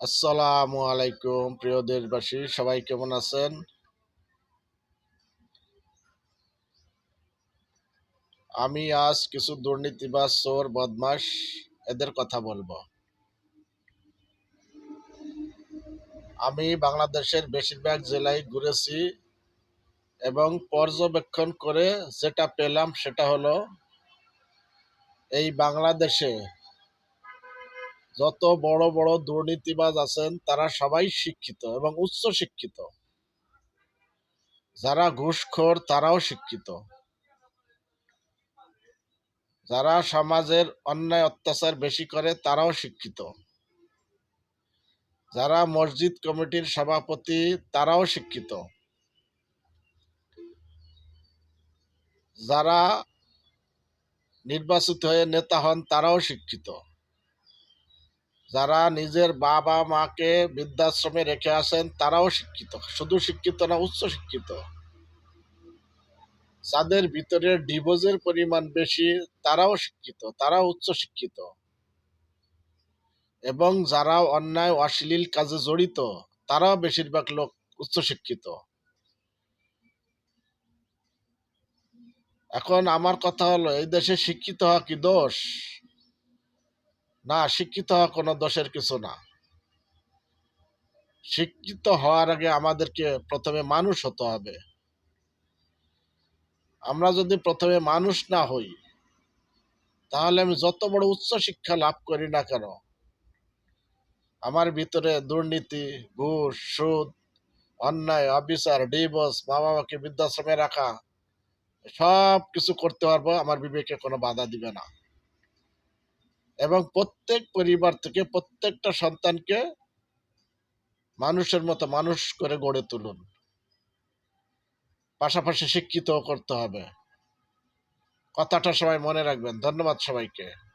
আসসালামু আলাইকুম, প্রিয় দেশবাসী, সবাই কেমন আছেন? আমি আজ কিছু দুর্নীতিবাজ চোর বদমাস এদের কথা বলব। আমি বাংলাদেশের বেশিরভাগ জেলায় ঘুরেছি এবং পর্যবেক্ষণ করে যেটা পেলাম সেটা হলো, এই বাংলাদেশে যত বড় বড় দুর্নীতিবাজ আছেন, তারা সবাই শিক্ষিত এবং উচ্চ শিক্ষিত। যারা ঘুষখোর, তারাও শিক্ষিত। যারা সমাজের অন্যায় অত্যাচার বেশি করে, তারাও শিক্ষিত। যারা মসজিদ কমিটির সভাপতি, তারাও শিক্ষিত। যারা নির্বাচিত হয়ে নেতা হন, তারাও শিক্ষিত। যারা নিজের বাবা মাকে বৃদ্ধাশ্রমে রেখে আসেন, তারাও শিক্ষিত। শুধু শিক্ষিত না, উচ্চ শিক্ষিত। যাদের ভিতরে ডিভোর্সের পরিমাণ বেশি, তারাও শিক্ষিত, তারাও উচ্চ শিক্ষিত। এবং যারা অন্যায়, অশ্লীল কাজে জড়িত, তারাও বেশিরভাগ লোক উচ্চ শিক্ষিত। এখন আমার কথা হলো, এই দেশে শিক্ষিত হওয়া কি দোষ? না, শিক্ষিত হওয়া কোনো দোষের কিছু না। শিক্ষিত হওয়ার আগে আমাদেরকে প্রথমে মানুষ হতে হবে। আমরা যদি প্রথমে মানুষ না হই, তাহলে আমি যত বড় উচ্চ শিক্ষা লাভ করি না কেন? আমার ভিতরে দুর্নীতি, ঘুষ, সুদ, অন্যায়, অবিচার, ডিভোর্স মা বাবাকে বৃদ্ধাশ্রমে রাখা সব কিছু করতে পারব, আমার বিবেকে কোনো বাধা দিবে না। এবং প্রত্যেক পরিবার থেকে প্রত্যেকটা সন্তানকে মানুষের মতো মানুষ করে গড়ে তুলুন। পাশাপাশি শিক্ষিত করতে হবে। কথাটা সবাই মনে রাখবেন। ধন্যবাদ সবাইকে।